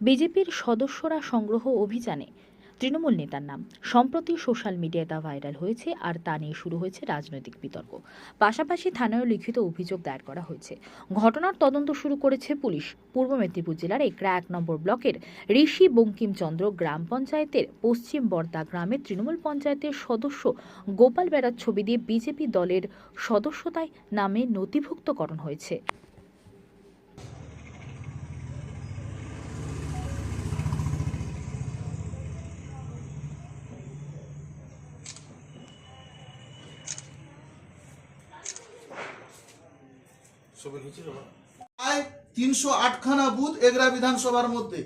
বিজেপির সদস্যরা সংগ্রহ অভিযানে তৃণমূল নেতার নাম। সম্প্রতি সোশ্যাল মিডিয়ায় তা ভাইরাল হয়েছে আর তা নিয়ে শুরু হয়েছে রাজনৈতিক বিতর্ক। পাশাপাশি থানায় লিখিত অভিযোগ দায়ের করা হয়েছে। ঘটনার তদন্ত শুরু করেছে পুলিশ। পূর্ব মেদিনীপুর জেলার একরা এক নম্বর ব্লকের ঋষি বঙ্কিমচন্দ্র গ্রাম পঞ্চায়েতের পশ্চিম বর্দা গ্রামের তৃণমূল পঞ্চায়েতের সদস্য গোপাল বেড়ার ছবি দিয়ে বিজেপি দলের সদস্যতায় নামে নথিভুক্তকরণ হয়েছে। প্রায় তিনশো আটখানা বুথ এগরা বিধানসভার মধ্যে।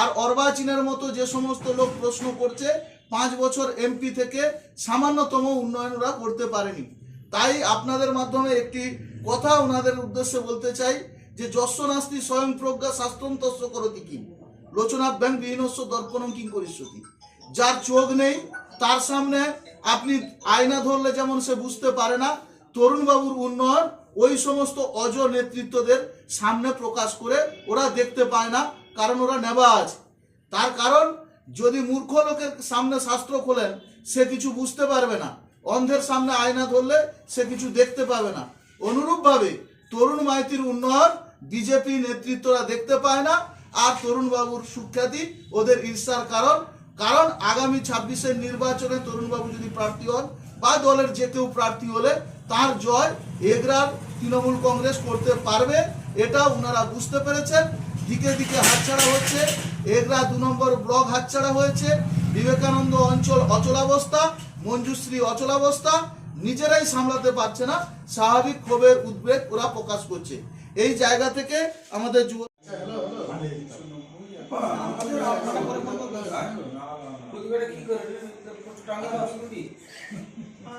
আর অর্বাচীনের মতো যে সমস্ত লোক প্রশ্ন করছে, পাঁচ বছর এমপি থেকে সামান্যতম উন্নয়ন ওরা করতে পারেনি। তাই আপনাদের মাধ্যমে একটি কথা ওনাদের উদ্দেশ্যে বলতে চাই যে যস্য নাস্তি স্বয়ং প্রজ্ঞা শাস্ত্রন্তস্য করতি কি? লোচনাভ্যাং বিহীনস্য দর্পণং কিং করিষ্যতি। যার চোখ নেই, তার সামনে আপনি আয়না ধরলে যেমন সে বুঝতে পারে না, তরুণবাবুর উন্নয়ন ওই সমস্ত অজ নেতৃত্বদের সামনে প্রকাশ করে ওরা দেখতে পায় না, কারণ ওরা নেবাজ। তার কারণ, যদি মূর্খ লোকের সামনে শাস্ত্র খোলেন, সে কিছু বুঝতে পারবে না। অন্ধের সামনে আয়না ধরলে সে কিছু দেখতে পাবে না। অনুরূপভাবে তরুণ মাইতির উন্নয়ন বিজেপি নেতৃত্বরা দেখতে পায় না, আর তরুণবাবুর সুখ্যাতি ওদের ঈর্ষার কারণ। কারণ আগামী ছাব্বিশের নির্বাচনে তরুণবাবু যদি প্রার্থী হন বা দলের যে কেউ প্রার্থী হলে তার জয় এগরার তৃণমূল কংগ্রেস করতে পারবে এটা ওনারা বুঝতে পেরেছেন দিকে দিকে হাতছাড়া হচ্ছে এগরা দু নম্বর ব্লক হাতছাড়া হয়েছে বিবেকানন্দ অঞ্চল অচলাবস্থা মঞ্জুশ্রী অচলাবস্থা নিজেরাই সামলাতে পারছে না স্বাভাবিক ক্ষোভের উদ্বেগ ওরা প্রকাশ করছে এই জায়গা থেকে আমাদের যুব কি করে